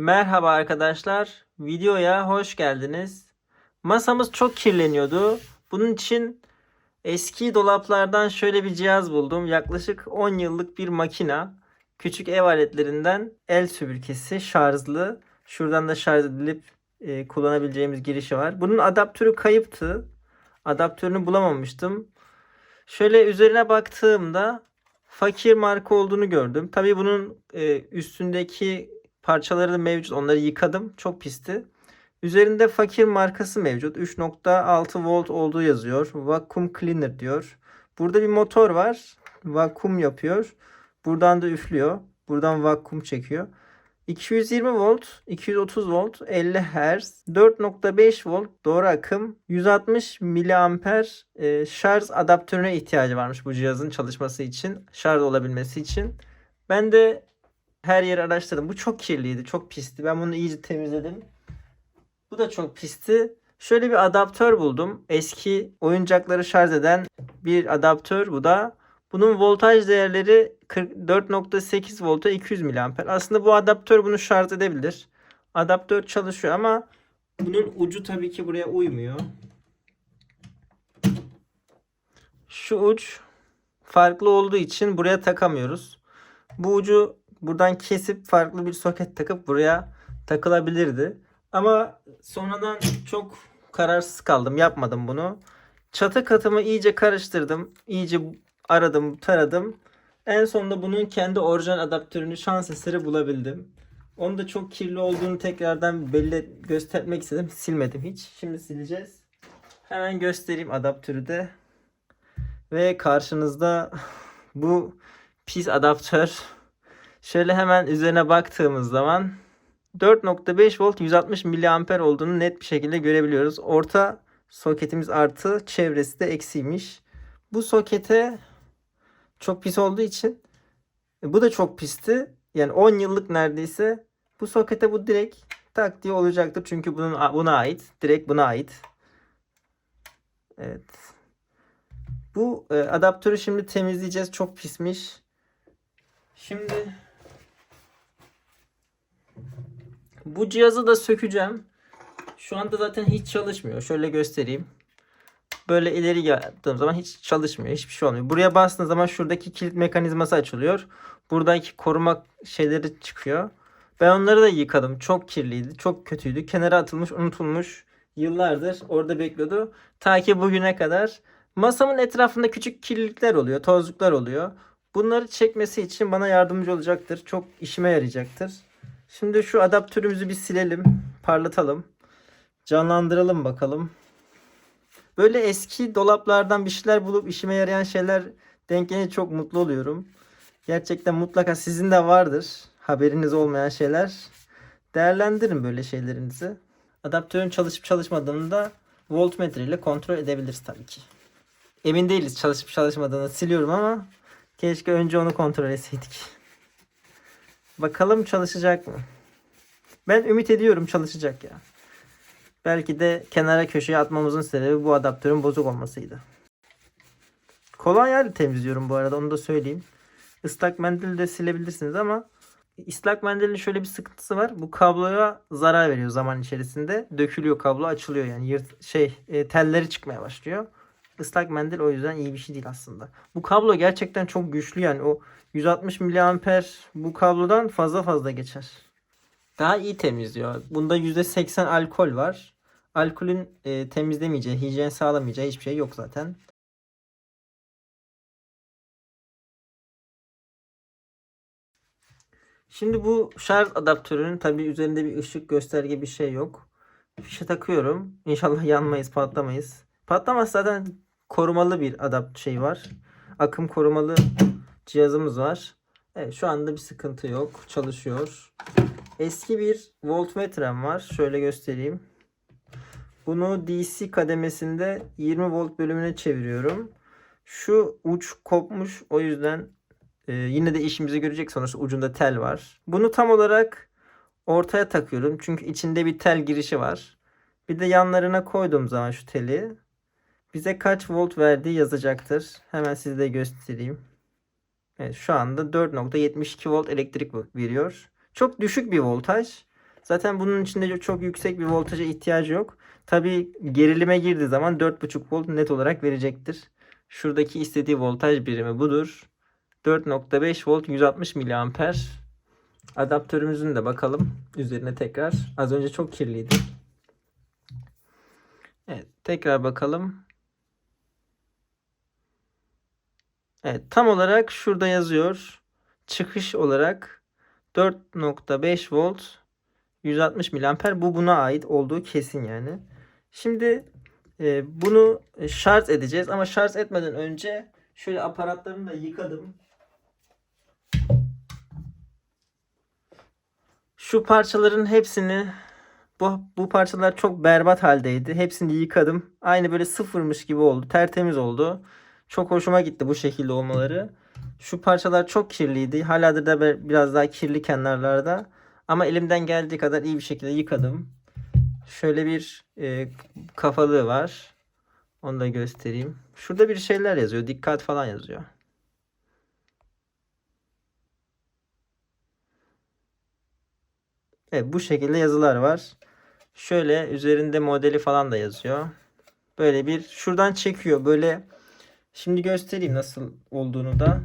Merhaba arkadaşlar. Videoya hoş geldiniz. Masamız çok kirleniyordu. Bunun için eski dolaplardan şöyle bir cihaz buldum. Yaklaşık 10 yıllık bir makina. Küçük ev aletlerinden el süpürgesi şarjlı. Şuradan da şarj edilip e, kullanabileceğimiz girişi var. Bunun adaptörü kayıptı. Adaptörünü bulamamıştım. Şöyle üzerine baktığımda fakir marka olduğunu gördüm. Tabii bunun e, üstündeki parçaları da mevcut. Onları yıkadım. Çok pisti. Üzerinde fakir markası mevcut. 3.6 volt olduğu yazıyor. Vacuum cleaner diyor. Burada bir motor var. Vakum yapıyor. Buradan da üflüyor. Buradan vakum çekiyor. 220 volt, 230 volt, 50 Hz, 4.5 volt doğru akım, 160 miliamper e, şarj adaptörüne ihtiyacı varmış bu cihazın çalışması için, şarj olabilmesi için. Ben de her yeri araştırdım. Bu çok kirliydi, çok pisti. Ben bunu iyice temizledim. Bu da çok pisti. Şöyle bir adaptör buldum. Eski oyuncakları şarj eden bir adaptör bu da. Bunun voltaj değerleri 44.8 volta 200 miliamper. Aslında bu adaptör bunu şarj edebilir. Adaptör çalışıyor ama bunun ucu tabii ki buraya uymuyor. Şu uç farklı olduğu için buraya takamıyoruz. Bu ucu buradan kesip farklı bir soket takıp buraya takılabilirdi. Ama sonradan çok kararsız kaldım. Yapmadım bunu. Çatı katımı iyice karıştırdım. İyice aradım, taradım. En sonunda bunun kendi orijinal adaptörünü şans eseri bulabildim. Onu da çok kirli olduğunu tekrardan belli göstermek istedim. Silmedim hiç. Şimdi sileceğiz. Hemen göstereyim adaptörü de. Ve karşınızda bu pis adaptör. Şöyle hemen üzerine baktığımız zaman 4.5 volt 160 miliamper olduğunu net bir şekilde görebiliyoruz. Orta soketimiz artı çevresi de eksiymiş. Bu sokete çok pis olduğu için e, bu da çok pisti. Yani 10 yıllık neredeyse bu sokete bu direkt tak diye olacaktır. Çünkü bunun buna ait. Direkt buna ait. Evet. Bu e, adaptörü şimdi temizleyeceğiz. Çok pismiş. Şimdi bu cihazı da sökeceğim. Şu anda zaten hiç çalışmıyor. Şöyle göstereyim. Böyle ileri yaptığım zaman hiç çalışmıyor. Hiçbir şey olmuyor. Buraya bastığınız zaman şuradaki kilit mekanizması açılıyor. Buradaki koruma şeyleri çıkıyor. Ben onları da yıkadım. Çok kirliydi. Çok kötüydü. Kenara atılmış, unutulmuş. Yıllardır orada bekliyordu. Ta ki bugüne kadar. Masamın etrafında küçük kirlilikler oluyor. Tozluklar oluyor. Bunları çekmesi için bana yardımcı olacaktır. Çok işime yarayacaktır. Şimdi şu adaptörümüzü bir silelim. Parlatalım. Canlandıralım bakalım. Böyle eski dolaplardan bir şeyler bulup işime yarayan şeyler denk gelince çok mutlu oluyorum. Gerçekten mutlaka sizin de vardır. Haberiniz olmayan şeyler. Değerlendirin böyle şeylerinizi. Adaptörün çalışıp çalışmadığını da voltmetre ile kontrol edebiliriz tabii ki. Emin değiliz çalışıp çalışmadığını siliyorum ama keşke önce onu kontrol etseydik. Bakalım çalışacak mı? Ben ümit ediyorum çalışacak ya. Belki de kenara köşeye atmamızın sebebi bu adaptörün bozuk olmasıydı. Kolonyayla temizliyorum bu arada onu da söyleyeyim. Islak mendil de silebilirsiniz ama ıslak mendilin şöyle bir sıkıntısı var. Bu kabloya zarar veriyor zaman içerisinde. Dökülüyor kablo açılıyor yani yırt şey e, telleri çıkmaya başlıyor. Islak mendil o yüzden iyi bir şey değil aslında. Bu kablo gerçekten çok güçlü yani o 160 miliamper bu kablodan fazla fazla geçer. Daha iyi temizliyor. Bunda %80 alkol var. Alkolün e, temizlemeyeceği, hijyen sağlamayacağı hiçbir şey yok zaten. Şimdi bu şarj adaptörünün tabi üzerinde bir ışık gösterge bir şey yok. Fişe takıyorum. İnşallah yanmayız, patlamayız. Patlamaz zaten korumalı bir adapt şey var. Akım korumalı cihazımız var. Evet şu anda bir sıkıntı yok. Çalışıyor. Eski bir voltmetrem var. Şöyle göstereyim. Bunu DC kademesinde 20 volt bölümüne çeviriyorum. Şu uç kopmuş. O yüzden e, yine de işimizi görecek sonuçta ucunda tel var. Bunu tam olarak ortaya takıyorum. Çünkü içinde bir tel girişi var. Bir de yanlarına koyduğum zaman şu teli bize kaç volt verdiği yazacaktır. Hemen size de göstereyim. Evet, şu anda 4.72 volt elektrik veriyor. Çok düşük bir voltaj. Zaten bunun içinde çok yüksek bir voltaja ihtiyacı yok. Tabi gerilime girdiği zaman 4.5 volt net olarak verecektir. Şuradaki istediği voltaj birimi budur. 4.5 volt 160 miliamper. Adaptörümüzün de bakalım üzerine tekrar. Az önce çok kirliydi. Evet tekrar bakalım. Evet tam olarak şurada yazıyor. Çıkış olarak 4.5 volt 160 miliamper bu buna ait olduğu kesin yani. Şimdi e, bunu şarj edeceğiz ama şarj etmeden önce şöyle aparatlarını da yıkadım. Şu parçaların hepsini bu, bu parçalar çok berbat haldeydi. Hepsini yıkadım. Aynı böyle sıfırmış gibi oldu. Tertemiz oldu. Çok hoşuma gitti bu şekilde olmaları. Şu parçalar çok kirliydi. Halihazırda biraz daha kirli kenarlarda. Ama elimden geldiği kadar iyi bir şekilde yıkadım. Şöyle bir e, kafalığı var. Onu da göstereyim. Şurada bir şeyler yazıyor. Dikkat falan yazıyor. Evet bu şekilde yazılar var. Şöyle üzerinde modeli falan da yazıyor. Böyle bir şuradan çekiyor. Böyle şimdi göstereyim nasıl olduğunu da.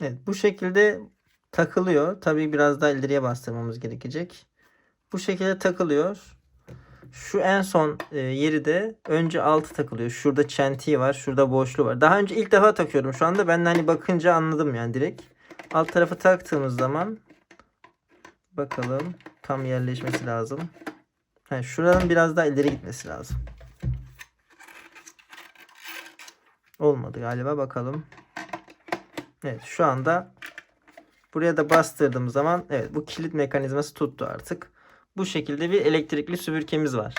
Evet bu şekilde takılıyor. Tabii biraz daha ileriye bastırmamız gerekecek. Bu şekilde takılıyor. Şu en son e, yeri de önce altı takılıyor. Şurada çentiği var. Şurada boşluğu var. Daha önce ilk defa takıyorum şu anda. Ben de hani bakınca anladım yani direkt. Alt tarafı taktığımız zaman bakalım tam yerleşmesi lazım. Ha, şuranın biraz daha ileri gitmesi lazım. Olmadı galiba bakalım. Evet şu anda buraya da bastırdığım zaman evet bu kilit mekanizması tuttu artık. Bu şekilde bir elektrikli süpürgemiz var.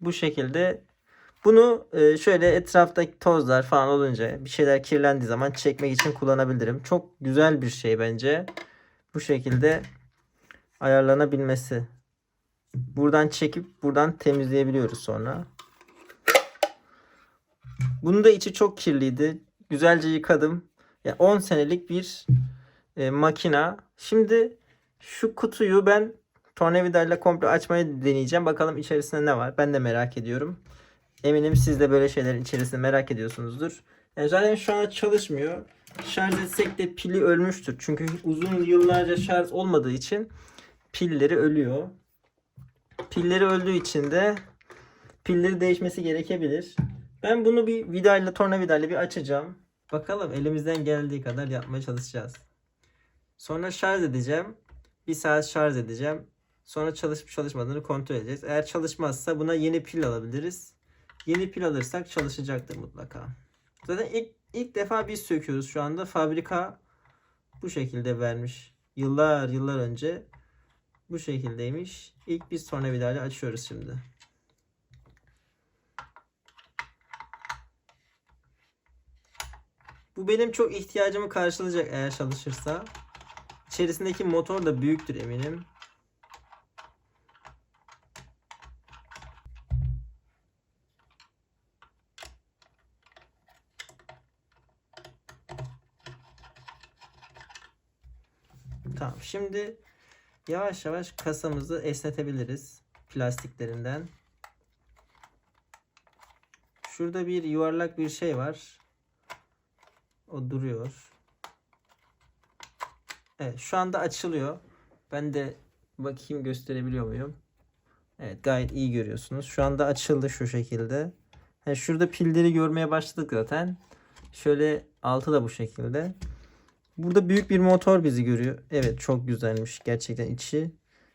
Bu şekilde bunu e, şöyle etraftaki tozlar falan olunca bir şeyler kirlendiği zaman çekmek için kullanabilirim. Çok güzel bir şey bence. Bu şekilde ayarlanabilmesi. Buradan çekip buradan temizleyebiliyoruz sonra. Bunun da içi çok kirliydi. Güzelce yıkadım. Yani 10 senelik bir e, makina. Şimdi şu kutuyu ben tornavidayla komple açmayı deneyeceğim. Bakalım içerisinde ne var. Ben de merak ediyorum. Eminim siz de böyle şeylerin içerisinde merak ediyorsunuzdur. Yani zaten şu an çalışmıyor. Şarj etsek de pili ölmüştür. Çünkü uzun yıllarca şarj olmadığı için pilleri ölüyor. Pilleri öldüğü için de pilleri değişmesi gerekebilir. Ben bunu bir vidayla tornavidayla bir açacağım. Bakalım elimizden geldiği kadar yapmaya çalışacağız. Sonra şarj edeceğim. Bir saat şarj edeceğim. Sonra çalışıp çalışmadığını kontrol edeceğiz. Eğer çalışmazsa buna yeni pil alabiliriz. Yeni pil alırsak çalışacaktır mutlaka. Zaten ilk, ilk defa biz söküyoruz şu anda. Fabrika bu şekilde vermiş. Yıllar yıllar önce bu şekildeymiş. İlk biz tornavidayla açıyoruz şimdi. Bu benim çok ihtiyacımı karşılayacak eğer çalışırsa. İçerisindeki motor da büyüktür eminim. Tamam şimdi yavaş yavaş kasamızı esnetebiliriz plastiklerinden. Şurada bir yuvarlak bir şey var. O duruyor. Evet şu anda açılıyor. Ben de bakayım gösterebiliyor muyum? Evet gayet iyi görüyorsunuz. Şu anda açıldı şu şekilde. Yani şurada pilleri görmeye başladık zaten. Şöyle altı da bu şekilde. Burada büyük bir motor bizi görüyor. Evet çok güzelmiş gerçekten içi.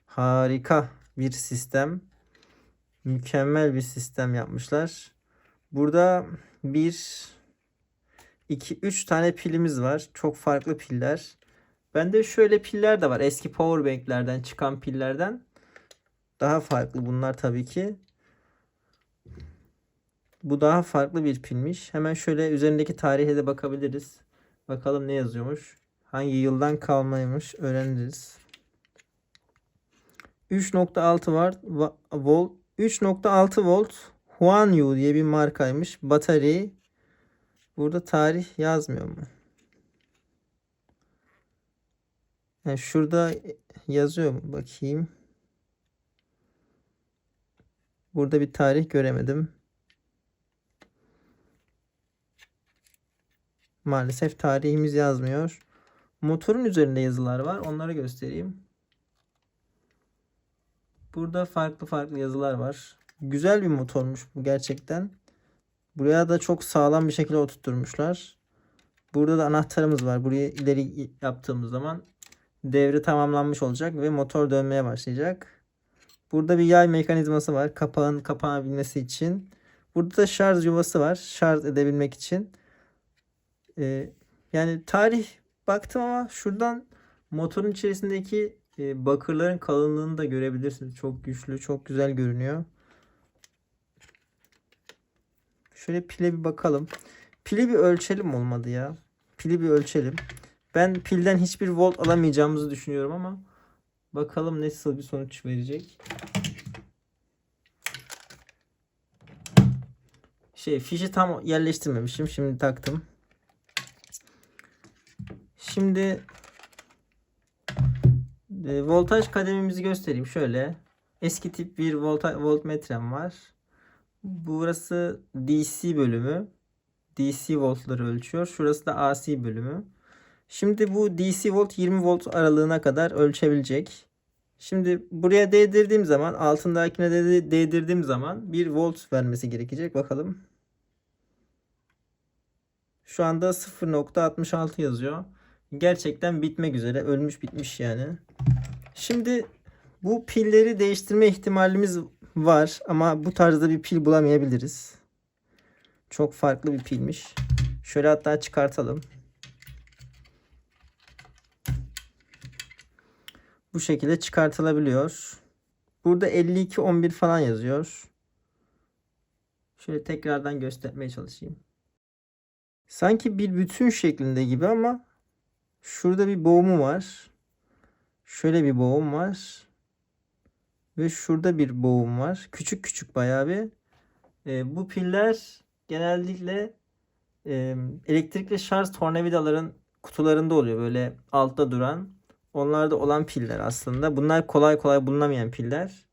Harika bir sistem. Mükemmel bir sistem yapmışlar. Burada bir 2 3 tane pilimiz var. Çok farklı piller. Bende şöyle piller de var. Eski powerbank'lerden çıkan pillerden. daha farklı bunlar tabii ki. Bu daha farklı bir pilmiş. Hemen şöyle üzerindeki tarihe de bakabiliriz. Bakalım ne yazıyormuş. Hangi yıldan kalmaymış öğreniriz. 3.6 var. va- Volt 3.6 volt Huanyu diye bir markaymış. Batarya. Burada tarih yazmıyor mu? Yani şurada yazıyor mu? Bakayım. Burada bir tarih göremedim. Maalesef tarihimiz yazmıyor. Motorun üzerinde yazılar var. Onları göstereyim. Burada farklı farklı yazılar var. Güzel bir motormuş bu gerçekten. Buraya da çok sağlam bir şekilde oturtturmuşlar. Burada da anahtarımız var. Buraya ileri yaptığımız zaman devre tamamlanmış olacak ve motor dönmeye başlayacak. Burada bir yay mekanizması var. Kapağın kapanabilmesi için. Burada da şarj yuvası var. Şarj edebilmek için. Ee, yani tarih baktım ama şuradan motorun içerisindeki e, bakırların kalınlığını da görebilirsiniz. Çok güçlü, çok güzel görünüyor. Şöyle pile bir bakalım. Pili bir ölçelim olmadı ya. Pili bir ölçelim. Ben pilden hiçbir volt alamayacağımızı düşünüyorum ama bakalım nasıl bir sonuç verecek. Şey fişi tam yerleştirmemişim. Şimdi taktım. Şimdi e, voltaj kademimizi göstereyim. Şöyle eski tip bir volta, voltmetrem var. Burası DC bölümü. DC voltları ölçüyor. Şurası da AC bölümü. Şimdi bu DC volt 20 volt aralığına kadar ölçebilecek. Şimdi buraya değdirdiğim zaman altındakine de değdirdiğim zaman 1 volt vermesi gerekecek. Bakalım. Şu anda 0.66 yazıyor. Gerçekten bitmek üzere. Ölmüş bitmiş yani. Şimdi bu pilleri değiştirme ihtimalimiz var ama bu tarzda bir pil bulamayabiliriz. Çok farklı bir pilmiş. Şöyle hatta çıkartalım. Bu şekilde çıkartılabiliyor. Burada 52 11 falan yazıyor. Şöyle tekrardan göstermeye çalışayım. Sanki bir bütün şeklinde gibi ama şurada bir boğumu var. Şöyle bir boğum var. Ve şurada bir boğum var. Küçük küçük bayağı bir. E, bu piller genellikle e, elektrikli şarj tornavidaların kutularında oluyor. Böyle altta duran. Onlarda olan piller aslında. Bunlar kolay kolay bulunamayan piller.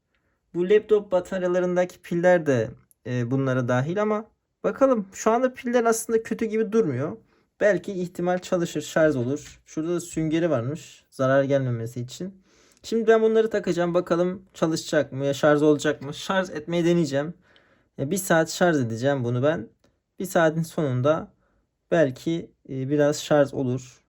Bu laptop bataryalarındaki piller de e, bunlara dahil ama bakalım şu anda piller aslında kötü gibi durmuyor. Belki ihtimal çalışır, şarj olur. Şurada da süngeri varmış. Zarar gelmemesi için. Şimdi ben bunları takacağım. Bakalım çalışacak mı ya şarj olacak mı? Şarj etmeyi deneyeceğim. Ya bir saat şarj edeceğim bunu ben. Bir saatin sonunda belki e, biraz şarj olur.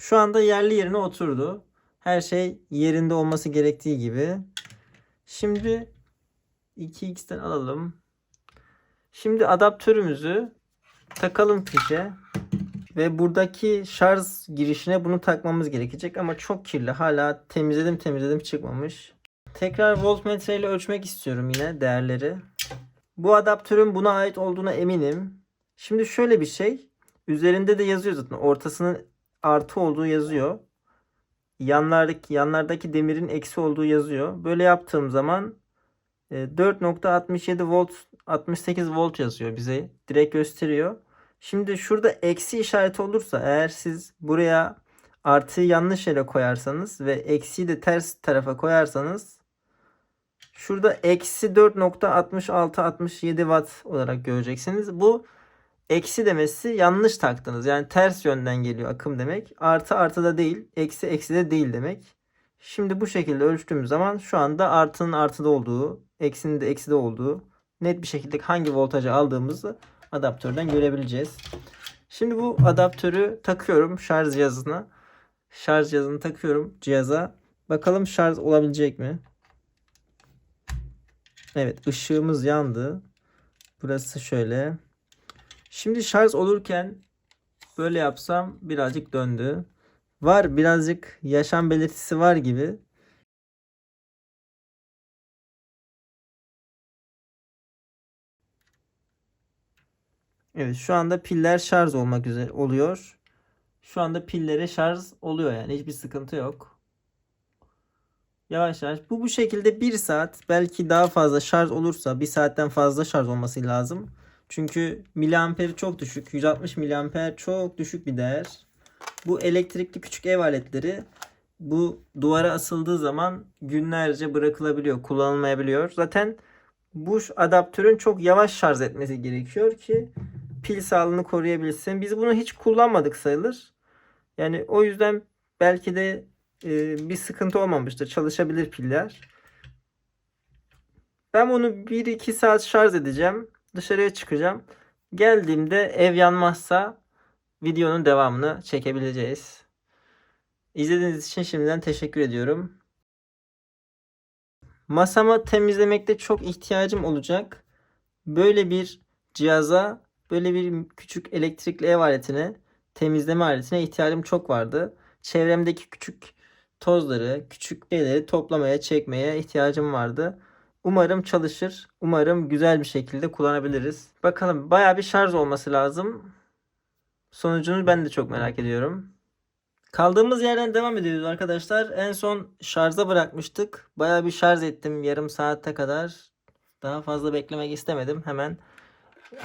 Şu anda yerli yerine oturdu. Her şey yerinde olması gerektiği gibi. Şimdi 2x'ten alalım. Şimdi adaptörümüzü takalım fişe. Ve buradaki şarj girişine bunu takmamız gerekecek. Ama çok kirli. Hala temizledim temizledim çıkmamış. Tekrar voltmetre ile ölçmek istiyorum yine değerleri. Bu adaptörün buna ait olduğuna eminim. Şimdi şöyle bir şey. Üzerinde de yazıyor zaten. Ortasının artı olduğu yazıyor. Yanlardaki yanlardaki demirin eksi olduğu yazıyor. Böyle yaptığım zaman 4.67 volt 68 volt yazıyor bize. Direkt gösteriyor. Şimdi şurada eksi işareti olursa eğer siz buraya artıyı yanlış yere koyarsanız ve eksiyi de ters tarafa koyarsanız şurada eksi 4.66-67 watt olarak göreceksiniz. Bu eksi demesi yanlış taktınız. Yani ters yönden geliyor akım demek. Artı artı da değil, eksi eksi de değil demek. Şimdi bu şekilde ölçtüğümüz zaman şu anda artının artıda olduğu, eksinin de ekside olduğu net bir şekilde hangi voltajı aldığımızı adaptörden görebileceğiz. Şimdi bu adaptörü takıyorum şarj cihazına. Şarj cihazını takıyorum cihaza. Bakalım şarj olabilecek mi? Evet ışığımız yandı. Burası şöyle. Şimdi şarj olurken böyle yapsam birazcık döndü. Var birazcık yaşam belirtisi var gibi. Evet şu anda piller şarj olmak üzere oluyor. Şu anda pilleri şarj oluyor yani hiçbir sıkıntı yok. Yavaş yavaş. Bu bu şekilde 1 saat belki daha fazla şarj olursa 1 saatten fazla şarj olması lazım. Çünkü miliamperi çok düşük. 160 miliamper çok düşük bir değer. Bu elektrikli küçük ev aletleri bu duvara asıldığı zaman günlerce bırakılabiliyor, kullanılmayabiliyor. Zaten bu adaptörün çok yavaş şarj etmesi gerekiyor ki pil sağlığını koruyabilsin. Biz bunu hiç kullanmadık sayılır. Yani o yüzden belki de e, bir sıkıntı olmamıştır. Çalışabilir piller. Ben bunu 1-2 saat şarj edeceğim. Dışarıya çıkacağım. Geldiğimde ev yanmazsa videonun devamını çekebileceğiz. İzlediğiniz için şimdiden teşekkür ediyorum. Masamı temizlemekte çok ihtiyacım olacak. Böyle bir cihaza, böyle bir küçük elektrikli ev aletine, temizleme aletine ihtiyacım çok vardı. Çevremdeki küçük tozları, küçük şeyleri toplamaya, çekmeye ihtiyacım vardı. Umarım çalışır. Umarım güzel bir şekilde kullanabiliriz. Bakalım bayağı bir şarj olması lazım. Sonucunu ben de çok merak ediyorum. Kaldığımız yerden devam ediyoruz arkadaşlar. En son şarja bırakmıştık. Bayağı bir şarj ettim yarım saate kadar. Daha fazla beklemek istemedim. Hemen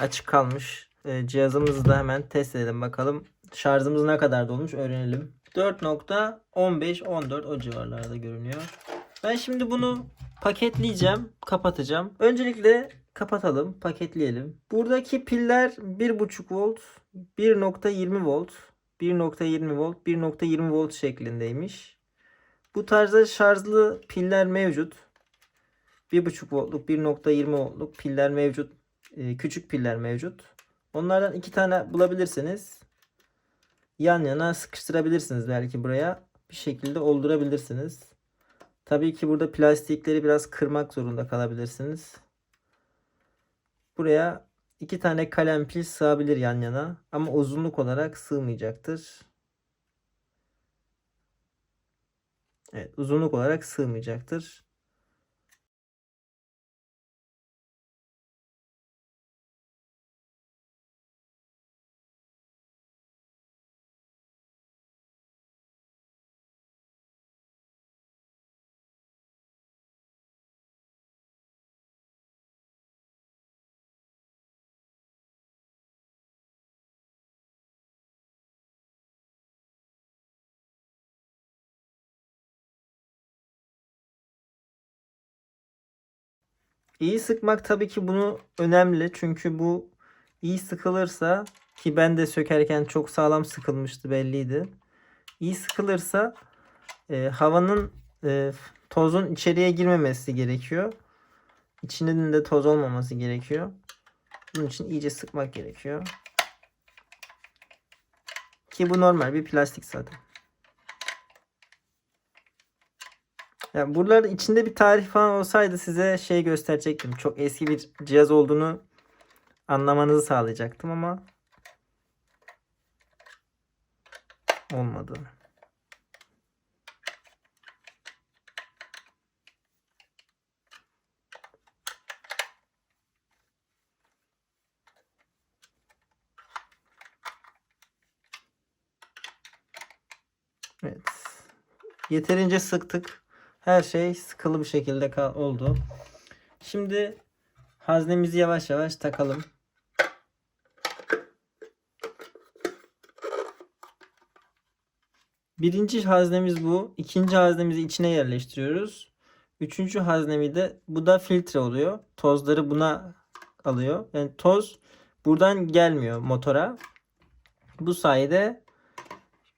açık kalmış e, cihazımızı da hemen test edelim bakalım. Şarjımız ne kadar dolmuş öğrenelim. 4.15-14 o civarlarda görünüyor. Ben şimdi bunu paketleyeceğim, kapatacağım. Öncelikle kapatalım, paketleyelim. Buradaki piller 1.5 volt, 1.20 volt, 1.20 volt, 1.20 volt şeklindeymiş. Bu tarzda şarjlı piller mevcut. 1.5 voltluk, 1.20 voltluk piller mevcut. Ee, küçük piller mevcut. Onlardan iki tane bulabilirsiniz. Yan yana sıkıştırabilirsiniz belki buraya. Bir şekilde oldurabilirsiniz. Tabii ki burada plastikleri biraz kırmak zorunda kalabilirsiniz. Buraya iki tane kalem pil sığabilir yan yana ama uzunluk olarak sığmayacaktır. Evet, uzunluk olarak sığmayacaktır. İyi sıkmak tabii ki bunu önemli. Çünkü bu iyi sıkılırsa ki ben de sökerken çok sağlam sıkılmıştı belliydi. İyi sıkılırsa e, havanın e, tozun içeriye girmemesi gerekiyor. İçinin de toz olmaması gerekiyor. Bunun için iyice sıkmak gerekiyor. Ki bu normal bir plastik zaten. Yani buralarda içinde bir tarih falan olsaydı size şey gösterecektim. Çok eski bir cihaz olduğunu anlamanızı sağlayacaktım ama olmadı. Evet. Yeterince sıktık. Her şey sıkılı bir şekilde oldu. Şimdi haznemizi yavaş yavaş takalım. Birinci haznemiz bu. İkinci haznemizi içine yerleştiriyoruz. Üçüncü haznemi de bu da filtre oluyor. Tozları buna alıyor. Yani toz buradan gelmiyor motora. Bu sayede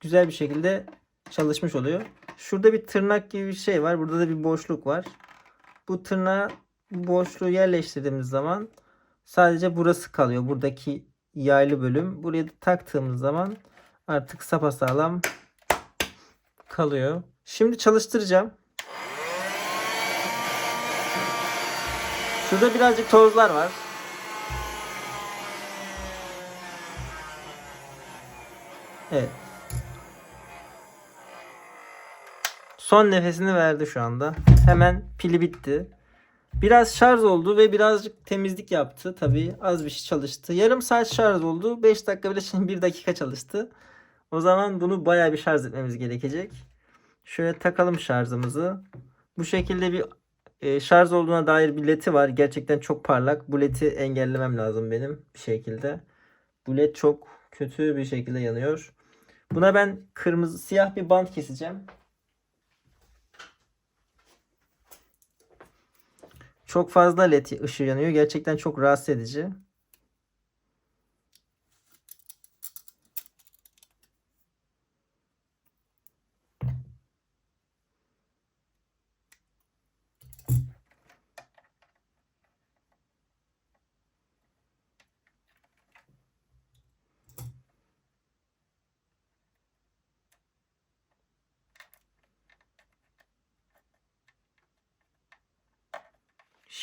güzel bir şekilde çalışmış oluyor. Şurada bir tırnak gibi bir şey var. Burada da bir boşluk var. Bu tırnağı bu boşluğu yerleştirdiğimiz zaman sadece burası kalıyor. Buradaki yaylı bölüm. Buraya taktığımız zaman artık sapasağlam kalıyor. Şimdi çalıştıracağım. Şurada birazcık tozlar var. Evet. Son nefesini verdi şu anda. Hemen pili bitti. Biraz şarj oldu ve birazcık temizlik yaptı. Tabii az bir şey çalıştı. Yarım saat şarj oldu. 5 dakika bile şimdi 1 dakika çalıştı. O zaman bunu bayağı bir şarj etmemiz gerekecek. Şöyle takalım şarjımızı. Bu şekilde bir e, şarj olduğuna dair bir ledi var. Gerçekten çok parlak. Bu ledi engellemem lazım benim bir şekilde. Bu led çok kötü bir şekilde yanıyor. Buna ben kırmızı siyah bir bant keseceğim. Çok fazla led ışığı yanıyor. Gerçekten çok rahatsız edici.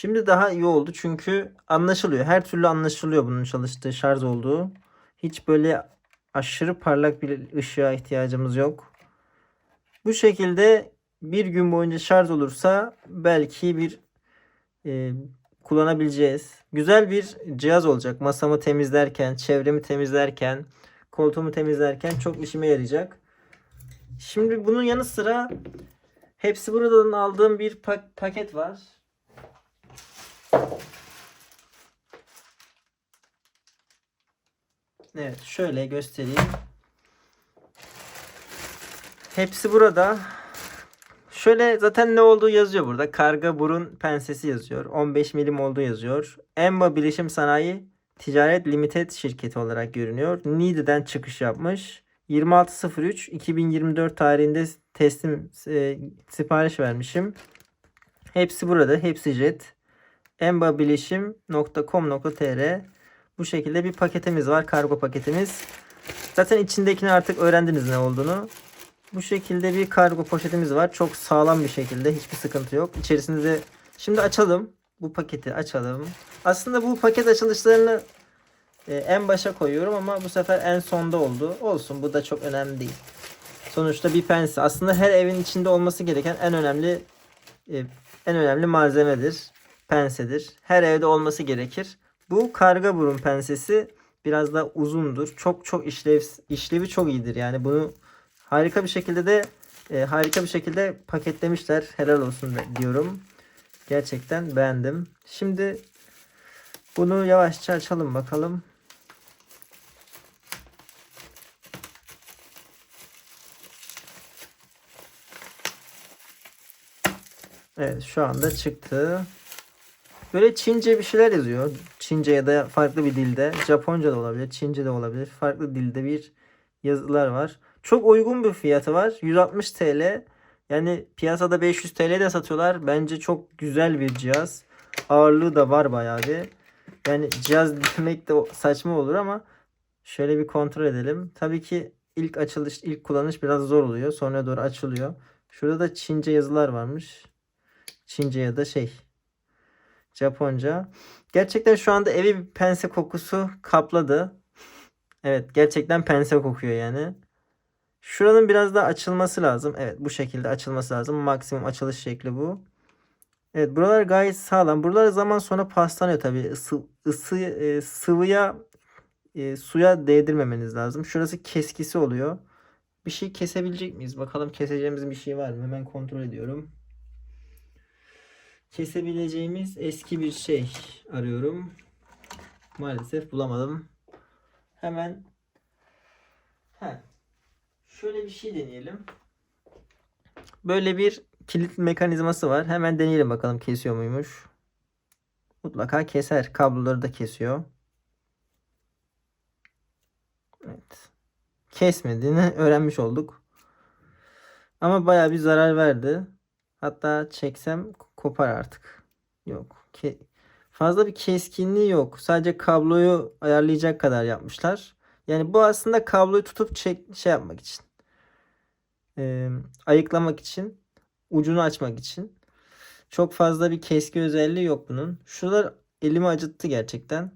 Şimdi daha iyi oldu çünkü anlaşılıyor. Her türlü anlaşılıyor bunun çalıştığı şarj olduğu. Hiç böyle aşırı parlak bir ışığa ihtiyacımız yok. Bu şekilde bir gün boyunca şarj olursa belki bir e, kullanabileceğiz. Güzel bir cihaz olacak. Masamı temizlerken, çevremi temizlerken, koltuğumu temizlerken çok işime yarayacak. Şimdi bunun yanı sıra hepsi buradan aldığım bir pak- paket var. Evet şöyle göstereyim. Hepsi burada. Şöyle zaten ne olduğu yazıyor burada. Karga burun pensesi yazıyor. 15 milim olduğu yazıyor. Emba Bilişim Sanayi Ticaret Limited şirketi olarak görünüyor. Niğde'den çıkış yapmış. 26.03 2024 tarihinde teslim e, sipariş vermişim. Hepsi burada. Hepsi jet. embabilişim.com.tr Bu şekilde bir paketimiz var. Kargo paketimiz. Zaten içindekini artık öğrendiniz ne olduğunu. Bu şekilde bir kargo poşetimiz var. Çok sağlam bir şekilde. Hiçbir sıkıntı yok. İçerisinde de şimdi açalım. Bu paketi açalım. Aslında bu paket açılışlarını e, en başa koyuyorum ama bu sefer en sonda oldu. Olsun bu da çok önemli değil. Sonuçta bir pense. Aslında her evin içinde olması gereken en önemli e, en önemli malzemedir. Pensedir. Her evde olması gerekir. Bu karga burun pensesi biraz da uzundur. Çok çok işlev işlevi çok iyidir. Yani bunu harika bir şekilde de e, harika bir şekilde paketlemişler. Helal olsun diyorum. Gerçekten beğendim. Şimdi bunu yavaşça açalım bakalım. Evet şu anda çıktı. Böyle Çince bir şeyler yazıyor. Çince ya da farklı bir dilde. Japonca da olabilir. Çince de olabilir. Farklı dilde bir yazılar var. Çok uygun bir fiyatı var. 160 TL. Yani piyasada 500 TL de satıyorlar. Bence çok güzel bir cihaz. Ağırlığı da var bayağı bir. Yani cihaz demek de saçma olur ama şöyle bir kontrol edelim. Tabii ki ilk açılış, ilk kullanış biraz zor oluyor. Sonra doğru açılıyor. Şurada da Çince yazılar varmış. Çince ya da şey Japonca. Gerçekten şu anda evi bir pense kokusu kapladı. Evet gerçekten pense kokuyor yani. Şuranın biraz daha açılması lazım. Evet bu şekilde açılması lazım. Maksimum açılış şekli bu. Evet buralar gayet sağlam. Buralar zaman sonra paslanıyor tabii. Isı, ısı, e, sıvıya e, suya değdirmemeniz lazım. Şurası keskisi oluyor. Bir şey kesebilecek miyiz? Bakalım keseceğimiz bir şey var mı? Hemen kontrol ediyorum kesebileceğimiz eski bir şey arıyorum. Maalesef bulamadım. Hemen Heh. şöyle bir şey deneyelim. Böyle bir kilit mekanizması var. Hemen deneyelim bakalım kesiyor muymuş. Mutlaka keser. Kabloları da kesiyor. Evet. Kesmediğini öğrenmiş olduk. Ama bayağı bir zarar verdi. Hatta çeksem kopar artık. Yok. Ke fazla bir keskinliği yok. Sadece kabloyu ayarlayacak kadar yapmışlar. Yani bu aslında kabloyu tutup çek şey yapmak için. Ee, ayıklamak için. Ucunu açmak için. Çok fazla bir keski özelliği yok bunun. Şuralar elimi acıttı gerçekten.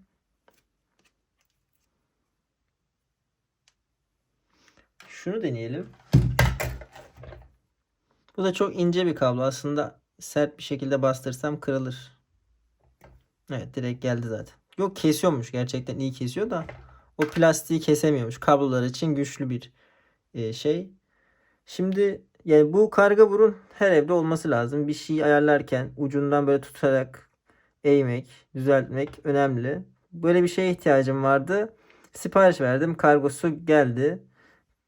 Şunu deneyelim. Bu da çok ince bir kablo. Aslında sert bir şekilde bastırsam kırılır. Evet direkt geldi zaten. Yok kesiyormuş. Gerçekten iyi kesiyor da o plastiği kesemiyormuş. Kablolar için güçlü bir e, şey. Şimdi yani bu karga burun her evde olması lazım. Bir şeyi ayarlarken ucundan böyle tutarak eğmek, düzeltmek önemli. Böyle bir şeye ihtiyacım vardı. Sipariş verdim. Kargosu geldi.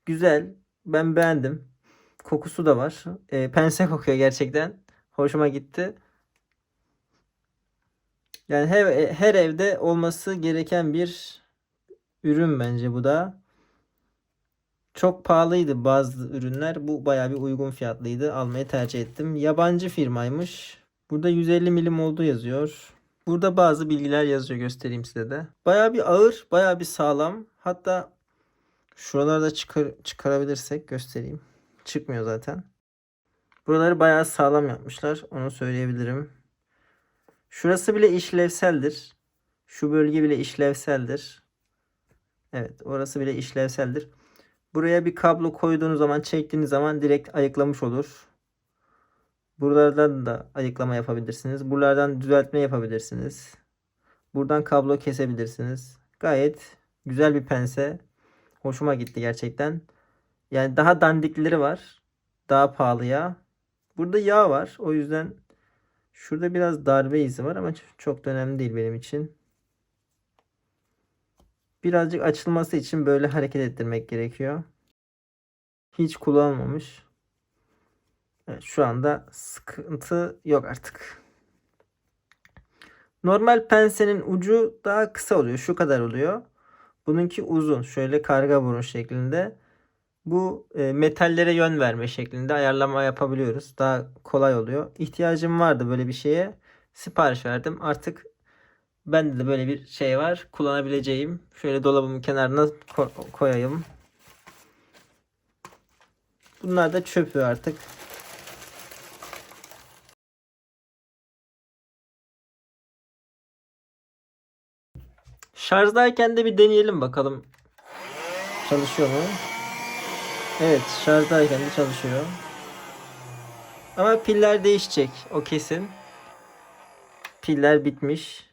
Güzel. Ben beğendim. Kokusu da var. E, pense kokuyor gerçekten. Hoşuma gitti. Yani her, her evde olması gereken bir ürün bence bu da. Çok pahalıydı bazı ürünler. Bu bayağı bir uygun fiyatlıydı. Almayı tercih ettim. Yabancı firmaymış. Burada 150 milim olduğu yazıyor. Burada bazı bilgiler yazıyor. Göstereyim size de. Bayağı bir ağır, bayağı bir sağlam. Hatta şuralarda çıkar, çıkarabilirsek göstereyim. Çıkmıyor zaten. Buraları bayağı sağlam yapmışlar. Onu söyleyebilirim. Şurası bile işlevseldir. Şu bölge bile işlevseldir. Evet, orası bile işlevseldir. Buraya bir kablo koyduğunuz zaman, çektiğiniz zaman direkt ayıklamış olur. Buralardan da ayıklama yapabilirsiniz. Buralardan düzeltme yapabilirsiniz. Buradan kablo kesebilirsiniz. Gayet güzel bir pense. Hoşuma gitti gerçekten. Yani daha dandikleri var. Daha pahalıya. Burada yağ var. O yüzden şurada biraz darbe izi var ama çok da önemli değil benim için. Birazcık açılması için böyle hareket ettirmek gerekiyor. Hiç kullanmamış. Evet, şu anda sıkıntı yok artık. Normal pensenin ucu daha kısa oluyor. Şu kadar oluyor. Bununki uzun. Şöyle karga burun şeklinde. Bu e, metallere yön verme şeklinde ayarlama yapabiliyoruz. Daha kolay oluyor. İhtiyacım vardı böyle bir şeye. Sipariş verdim. Artık bende de böyle bir şey var. Kullanabileceğim. Şöyle dolabımın kenarına ko- koyayım. Bunlar da çöpü artık. Şarjdayken de bir deneyelim bakalım. Çalışıyor mu? Evet, şarjdayken de çalışıyor. Ama piller değişecek, o kesin. Piller bitmiş.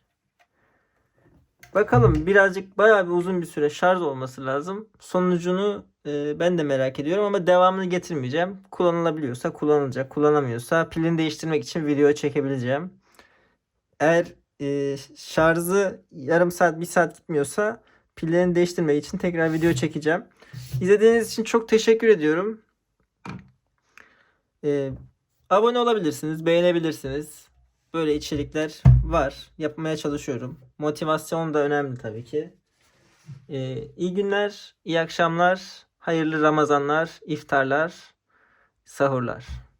Bakalım birazcık bayağı bir uzun bir süre şarj olması lazım. Sonucunu e, ben de merak ediyorum ama devamını getirmeyeceğim. Kullanılabiliyorsa kullanılacak, kullanamıyorsa pilini değiştirmek için video çekebileceğim. Eğer e, şarjı yarım saat, bir saat gitmiyorsa pillerini değiştirmek için tekrar video çekeceğim. İzlediğiniz için çok teşekkür ediyorum. E, abone olabilirsiniz, beğenebilirsiniz. Böyle içerikler var. Yapmaya çalışıyorum. Motivasyon da önemli tabii ki. E, iyi günler, iyi akşamlar, hayırlı Ramazanlar, iftarlar, sahurlar.